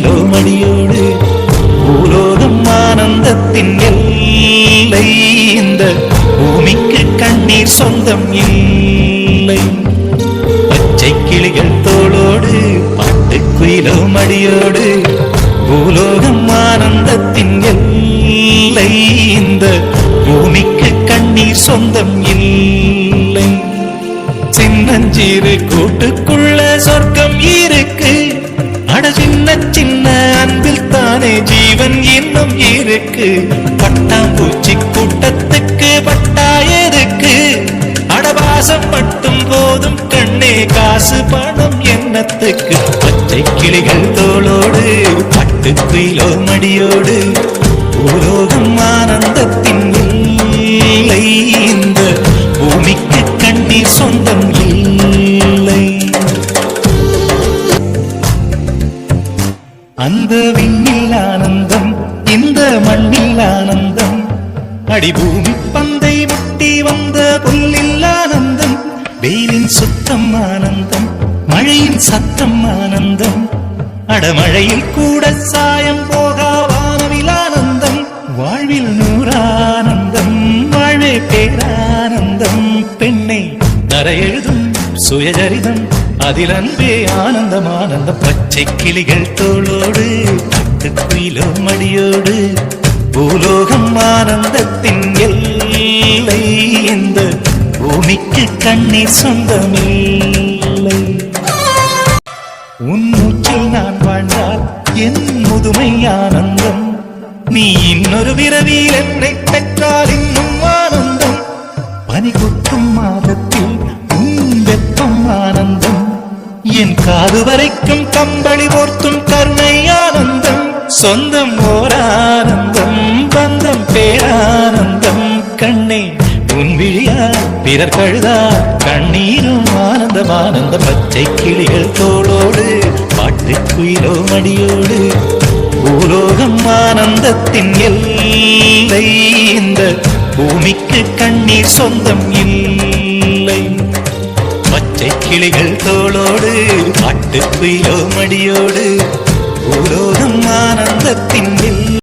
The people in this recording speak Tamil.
மடியோடு பூலோகம் ஆனந்தத்தின் எல்லை. இந்த பூமிக்கு கண்ணீர் சொந்தம் இல்லை. பச்சை கிளிகள் தோளோடு பாட்டுக்குயிலோ மடியோடு பூலோகம் ஆனந்தத்தின் எல்லை. இந்த பூமிக்கு கண்ணீர் சொந்தம் இல்லை. சின்னஞ்சிறு கூட்டுக்குள்ள சொர்க்கம் இருக்கு. அட சின்ன சின்ன எதுக்கு பட்டாம்பூச்சி கூட்டத்துக்கு பட்டா எதுக்கு? அடவாசம் மட்டும் போதும் கண்ணே காசு பணம் எண்ணத்துக்கு பச்சை கிளிகள் தோளோடு பட்டு குயிலோ மடியோடு உலோகம் ஆனந்தத்தின் இல்லை. இந்த பூமிக்கு கண்ணீர் சொந்தம் இல்லை. அந்த விண்ணில் ஆனந்தம் இந்த மண்ணில் ஆனந்தம். அடிபூமி பந்தை முட்டி வந்த புல்லில் ஆனந்தம். வெயிலின் சுத்தம் ஆனந்தம் மழையின் சத்தம் ஆனந்தம். அடமழையில் கூட சாயம் போகாவானவில் ஆனந்தம். வாழ்வில் நூறானந்தம் வாழ்வே பேரானந்தம். பெண்ணை தரையெழுதும் எழுதும் சுயஜரிதம் அதில் அன்பே ஆனந்தம். ஆனந்தம் பச்சை கிளிகள் தோளோடு பட்டுக்குயிலோ மடியோடு பூலோகம் ஆனந்தத்தின் எல்லை இந்த பூமிக்கு கண்ணீர் சொந்தமில்லை. உன் மூச்சில் நான் வாழ்ந்தால் என் முதுமை ஆனந்தம். நீ இன்னொரு விரவியில் என்னை பெற்றால் இன்னும் ஆனந்தம். பனி கொட்டும் மாதத்தில் உன் வெப்பம் ஆனந்தம். என் காது வரைக்கும் கம்பளி போர்த்தும் கருணை ஆனந்தம். சொந்தம் ஓரானந்தம் பந்தம் பேரானந்தம். கண்ணே உன் விழியா பிறர் கழுதா கண்ணீரும் ஆனந்தம் ஆனந்த பச்சை கிளிகள் தோளோடு பாட்டு மடியோடு. பூலோகம் ஆனந்தத்தின் எல்லை இந்த பூமிக்கு கண்ணீர் சொந்தம் இல்லை. பச்சை கிளிகள் தோளோடு பாட்டுக்குயிலோ மடியோடு. பூலோகம் ஆனந்தத்தின் எல்லை